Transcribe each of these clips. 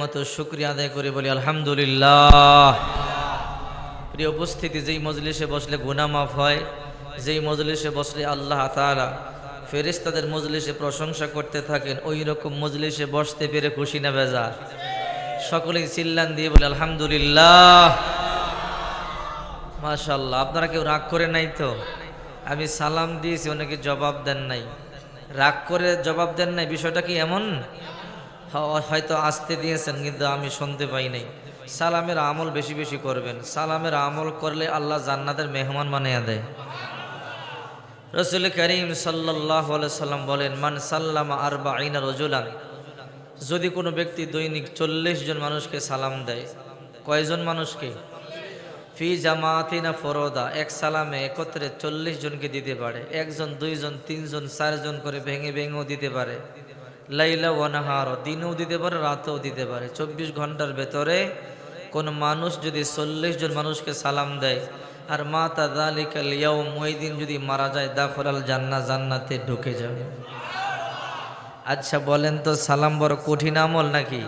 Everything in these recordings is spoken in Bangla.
মতো শুক্রিয়া আদায় করে বলি, আলহামদুলিল্লাহ। প্রিয় উপস্থিতি, যেই মজলিসে বসলে গুনাহ মাফ হয়, যেই মজলিসে বসলে আল্লাহ তাআলা ফেরেশতাদের মজলিসে প্রশংসা করতে থাকেন ওই রকম মজলিসে বসতে পেরে খুশি না বেজার। সকলেই চিল্লান দিয়ে বলে, আলহামদুলিল্লাহ। মাশাল্লাহ আপনারা কেউ রাগ করে নাই তো? আমি সালাম দিয়েছি, অনেকে জবাব দেন নাই। রাগ করে জবাব দেন নাই, বিষয়টা কি এমন? হয়তো আসতে দিয়েছেন, কিন্তু আমি শুনতে পাই নাই। সালামের আমল বেশি বেশি করবেন। সালামের আমল করলে আল্লাহ জান্নাতের মেহমান বানিয়ে দেয়। রসুল করিম সাল্লাহ সাল্লাম বলেন, মান সাল্লামা আরবা আইনা রজুলান। যদি কোনো ব্যক্তি দৈনিক চল্লিশ জন মানুষকে সালাম দেয়, কয়জন মানুষকে? ফি জামাতিনা ফরোদা, এক সালামে একত্রে চল্লিশ জনকে দিতে পারে। একজন, দুইজন, তিনজন, চারজন করে ভেঙে ভেঙেও দিতে পারে। লাইলা ওয়ানাহার দিনেও দিতে পারে, রাতেও দিতে পারে। চব্বিশ ঘণ্টার ভেতরে কোন মানুষ যদি চল্লিশ জন মানুষকে সালাম দেয়, আর মা তা দালিকাল ইয়াউম, ওই দিন যদি মারা যায় দাখলাল জান্না, জান্নাতে ঢুকে যাবে। আচ্ছা বলেন তো সালাম বড় কঠিন আমল নাকি?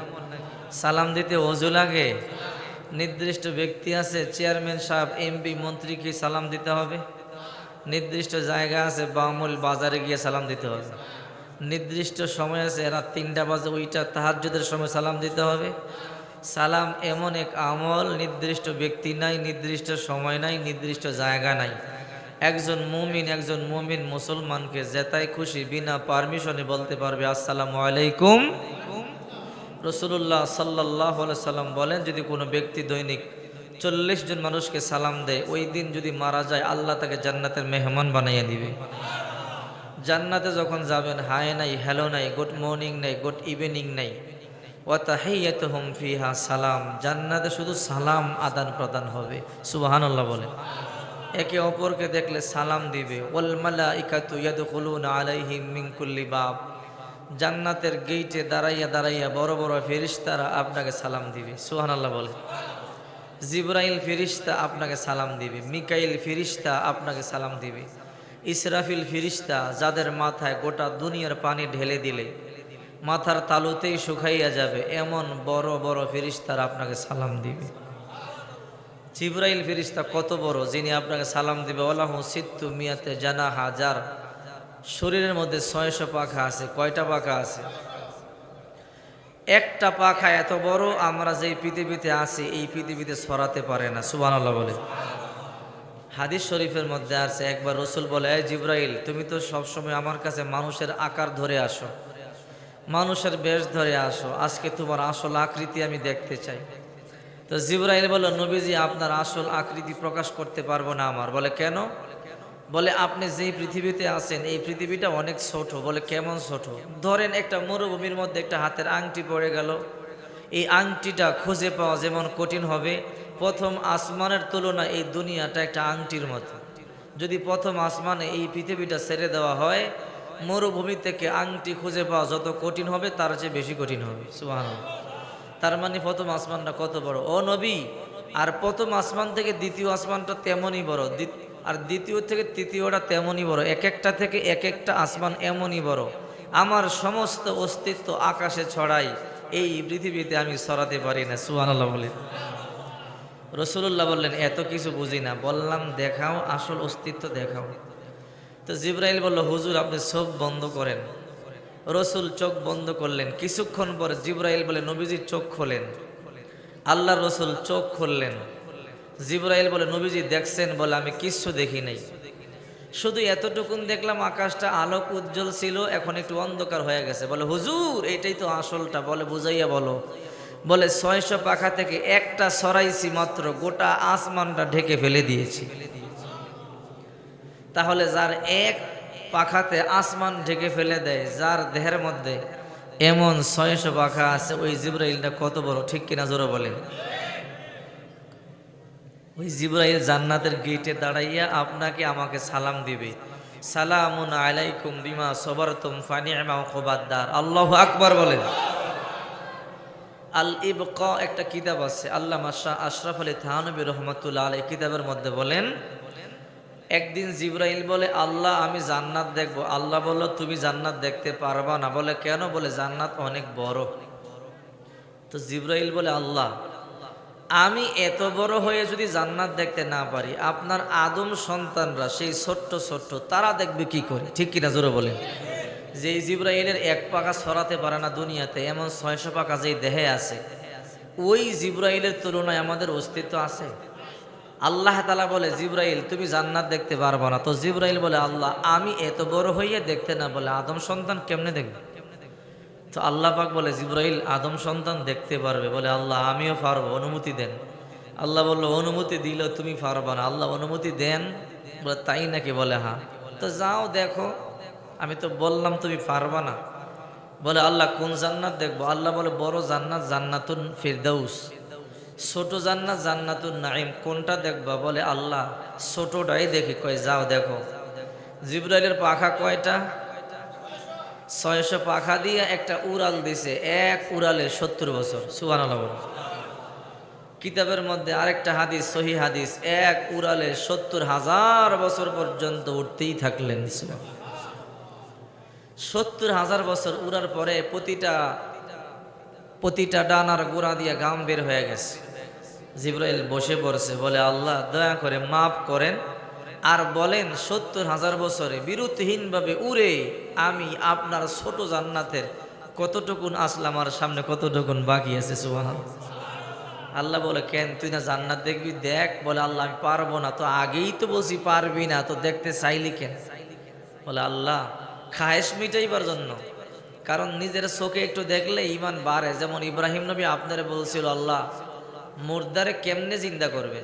সালাম দিতে অজু লাগে? নির্দিষ্ট ব্যক্তি আছে, চেয়ারম্যান সাহেব, এমপি, মন্ত্রীকে সালাম দিতে হবে। নির্দিষ্ট জায়গা আছে, বামুল বাজারে গিয়ে সালাম দিতে হবে। নির্দিষ্ট সময় আছে, রাত তিনটা বাজে, ওইটা তাহাজ্জুদের সময় সালাম দিতে হবে। সালাম এমন এক আমল, নির্দিষ্ট ব্যক্তি নাই, নির্দিষ্ট সময় নাই, নির্দিষ্ট জায়গা নাই। একজন মুমিন একজন মুমিন মুসলমানকে যেতাই খুশি বিনা পারমিশনে বলতে পারবে, আসসালামু আলাইকুম। রসুল্লাহ সাল্লাহ সাল্লাম বলেন, যদি কোনো ব্যক্তি দৈনিক চল্লিশ জন মানুষকে সালাম দেয়, ওই দিন যদি মারা যায়, আল্লাহ তাকে জান্নাতের মেহমান বানাইয়া দিবে। জান্নাতে যখন যাবেন হাই নাই, হ্যালো নাই, গুড মর্নিং নাই, গুড ইভিনিং নাই। ওয়াতাহিয়াত হুম ফিহা সালাম। জান্নাতে শুধু সালাম আদান প্রদান হবে। সুবহানাল্লাহ বলে একে অপরকে দেখলে সালাম দিবে। ওয়াল মালাইকাতু ইয়াদখুলুনা আলাইহিম মিন কুল্লি বাব। জান্নাতের গেইটে দাঁড়াইয়া দাঁড়াইয়া বড় বড় ফেরিস্তারা আপনাকে সালাম দিবে। সুবহানাল্লাহ বলে জিব্রাইল ফিরিস্তা আপনাকে সালাম দিবে। মিকাইল ফিরিস্তা আপনাকে সালাম দিবে। ইসরাফিল ফিরিস্তা যাদের মাথায় গোটা দুনিয়ার পানি ঢেলে দিলে, মাথার তালুতেই শুকাইয়া যাবে, এমন বড় বড় ফিরিস্তারা আপনাকে সালাম দিবে। জিব্রাইল ফিরিস্তা কত বড়, যিনি আপনাকে সালাম দিবে। ওলাহ সিত্তু মিয়াতে জানা হাজার। শরীরের মধ্যে ছয়শো পাখা আছে, কয়টা পাখা আছে? একটা পাখা এত বড়, আমরা যেই পৃথিবীতে আছি, এই পৃথিবীতে সরাতে পারে না, সুবহানাল্লাহ বলে। হাদিস শরীফের মধ্যে আছে, একবার রসুল বলে জিব্রাইল, তুমি তো সবসময় আমার কাছে মানুষের আকার ধরে আসো, মানুষের বেশ ধরে আসো, আজকে তোমার আসল আকৃতি আমি দেখতে চাই। তো জিব্রাইল বলল, নবীজি, আপনার আসল আকৃতি প্রকাশ করতে পারব না আমার। বলে, কেন? বলে, আপনি যেই পৃথিবীতে আছেন, এই পৃথিবীটা অনেক ছোট। বলে, কেমন ছোট? ধরেন একটা মরুভূমির মধ্যে একটা হাতের আংটি পড়ে গেল। এই আংটিটা খুঁজে পাওয়া যেমন কঠিন হবে প্রথম আসমানের তুলনায় এই দুনিয়াটা একটা আংটির মতো। যদি প্রথম আসমানে এই পৃথিবীটা ছেড়ে দেওয়া হয়, মরুভূমি থেকে আংটি খুঁজে পাওয়া যত কঠিন হবে, তার চেয়ে বেশি কঠিন হবে। সুবহানাল্লাহ। তার মানে প্রথম আসমানটা কত বড়? ও নবী, আর প্রথম আসমান থেকে দ্বিতীয় আসমানটা তেমনই বড়। আর দ্বিতীয় থেকে তৃতীয়টা তেমনই বড়। এক একটা থেকে এক একটা আসমান এমনই বড়। আমার সমস্ত অস্তিত্ব আকাশে ছড়াই, এই পৃথিবীতে আমি ছড়াতে পারি না। সুবহানাল্লাহ বলে রসুল্লাহ বললেন, এত কিছু বুঝি না। বললাম, দেখাও, আসল অস্তিত্ব দেখাও। তো জিব্রাইল বলল, হুজুর, আপনি চোখ বন্ধ করেন। রসুল চোখ বন্ধ করলেন। কিছুক্ষণ পর জিব্রাইল বলে, নবীজি, চোখ খোলেন। আল্লাহ রসুল চোখ খুললেন। জিব্রাইল বলে, নবীজি, দেখছেন বলে আমি কিচ্ছু দেখি নাই। শুধু এতটুকুন দেখলাম, আকাশটা আলোক উজ্জ্বল ছিল, এখন একটু অন্ধকার হয়ে গেছে। বলে, হুজুর, এটাই তো আসলটা। বলে, বুঝাইয়া বলো। বলে ছয়শো পাখা থেকে একটা সরাইছি মাত্র, গোটা আসমানটা ঢেকে ফেলে দিয়েছি। তাহলে যার এক পাখাতে আসমান ঢেকে ফেলে দেয়, যার দেহের মধ্যে এমন ছয়শো পাখা আছে, ওই জিব্রাইলটা কত বড়, ঠিক কিনা জোরে বলেন। ওই জিব্রাইল জান্নাতের গেটে দাঁড়াইয়া আপনাকে আমাকে সালাম দিবে। সালামুন আলাইকুম বিমা সবরতুম খোবাদ্দার আল্লাহ আকবার বলেন। আল ইবক একটা কিতাব আছে। আল্লাহ শাহ আশরাফ আলী থানবী রহমতুল্লাহ আলী কিতাবের মধ্যে বলেন, একদিন জিব্রাইল বলে, আল্লাহ, আমি জান্নাত দেখব। আল্লাহ বলল, তুমি জান্নাত দেখতে পারবা না। বলে, কেন? বলে, জান্নাত অনেক বড়। তো জিব্রাইল বলে, আল্লাহ, আমি এত বড় হয়ে যদি জান্নাত দেখতে না পারি, আপনার আদম সন্তানরা, সেই ছোট্ট ছোট্ট, তারা দেখবে কি করে? ঠিক কিনা জোরে বলেন। যে জিব্রাইলের এক পাকা সরাতে পারে না দুনিয়াতে, এমন ছয়শো পাকা যেই দেহে আছে, ওই জিব্রাইলের তুলনায় আমাদের অস্তিত্ব আছে। আল্লাহ তালা বলে, জিব্রাইল, তুমি জান্নাত দেখতে পারব না। তো জিব্রাইল বলে, আল্লাহ, আমি এত বড় হইয়ে দেখতে না। বলে, আদম সন্তান কেমনে দেখবে? তো আল্লাহ পাক বলে, জিব্রাইল, আদম সন্তান দেখতে পারবে। বলে, আল্লাহ, আমিও পারব। অনুমতি দেন। আল্লাহ বলল, অনুমতি দিল তুমি পারবা না। আল্লাহ, অনুমতি দেন? বলে, তাই নাকি? বলে হ্যাঁ। তো যাও দেখো আমি তো বললাম, তুমি পারবা না। বলে, আল্লাহ, কোন জান্নাত দেখব? আল্লাহ বলে, বড় জান্নাত জান্নাতুন ফিরদাউস, ছোট জান্নাত জান্নাতুন নাইম কোনটা দেখবা? বলে, আল্লাহ, ছোটটাই দেখি। কয়, যাও দেখো। জিব্রাইলের পাখা কয়টা? ছয়শো পাখা দিয়ে একটা উড়াল দিছে, এক উড়ালে সত্তর বছর। সুবান কিতাবের মধ্যে আরেকটা হাদিস, সহি হাদিস, এক উড়ালে সত্তর হাজার বছর পর্যন্ত উঠতেই থাকলেন। সত্তর হাজার বছর উড়ার পরে প্রতিটা প্রতিটা ডানার গোড়া দিয়ে গাম বের হয়ে গেছে। জিব্রাইল বসে পড়ছে, বলে, আল্লাহ, দয়া করে মাফ করেন আর বলেন, সত্তর হাজার বছরে বিরতিহীনভাবে উড়ে আমি আপনার ছোট জান্নাতের কতটুকুন আসলাম আর সামনে কতটুকুন বাকি আছে? সুবাহ আল্লাহ বলে, কেন? তুই না জান্নাত দেখবি? দেখ। বলে, আল্লাহ, আমি পারব না। তো আগেই তো বলছি পারবি না। তো দেখতে চাইলি কেন? বলে, আল্লাহ খায়েশ মিটাইবার জন্য। কারণ নিজের চোখে একটু দেখলে ইমান বাড়ে। যেমন ইব্রাহিম নবী আপনারে বলছিল, আল্লাহ, মুর্দারে কেমনে জিন্দা করবে?